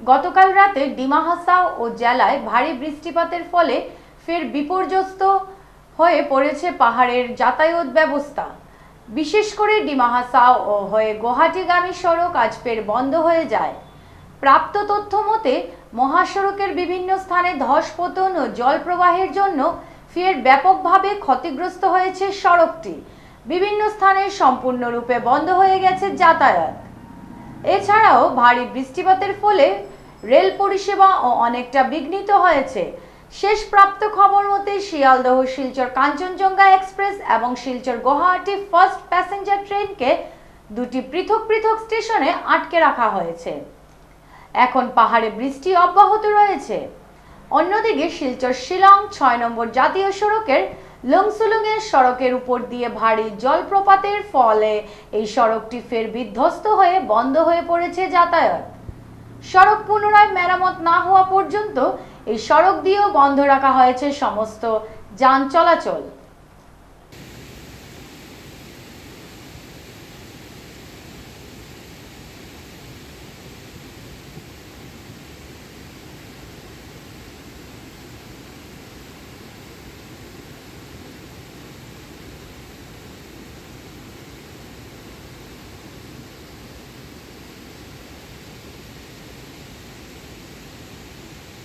গতকাল রাতে ডিমা হাসাও ও জেলায় ভারী বৃষ্টিপাতের ফলে ফের বিপর্যস্ত হয়ে পড়েছে পাহাড়ের যাতায়াত ব্যবস্থা। বিশেষ করে ডিমা হাসাও ও হয়ে গুয়াহাটিগামী সড়ক আজ ফের বন্ধ হয়ে যায়। প্রাপ্ত তথ্য মতে, মহাসড়কের বিভিন্ন স্থানে ধসপতন ও জল প্রবাহের জন্য ফের ব্যাপকভাবে ক্ষতিগ্রস্ত হয়েছে সড়কটি। বিভিন্ন স্থানে সম্পূর্ণরূপে বন্ধ হয়ে গেছে যাতায়াত। এছাড়াও ভারী বৃষ্টিপাতের ফলে রেল পরিষেবা ও অনেকটা বিঘ্নিত হয়েছে। শেষ প্রাপ্ত খবর মতে শিয়ালদহ, শিলচর, কাঞ্চনজঙ্ঘা এক্সপ্রেস এবং শিলচর গুয়াহাটি ফার্স্ট প্যাসেঞ্জার ট্রেনকে দুটি পৃথক পৃথক স্টেশনে আটকে রাখা হয়েছে। এখন পাহাড়ে বৃষ্টি অব্যাহত রয়েছে। অন্যদিকে শিলচর শিলং, ছয় নম্বর জাতীয় সড়কের লংসুলুংয়ের সড়কের উপর দিয়ে ভারী জলপ্রপাতের ফলে এই সড়কটি ফের বিধ্বস্ত হয়ে বন্ধ হয়ে পড়েছে যাতায়াত। সড়ক পুনরায় মেরামত না হওয়া পর্যন্ত এই সড়ক দিয়েও বন্ধ রাখা হয়েছে সমস্ত যান চলাচল।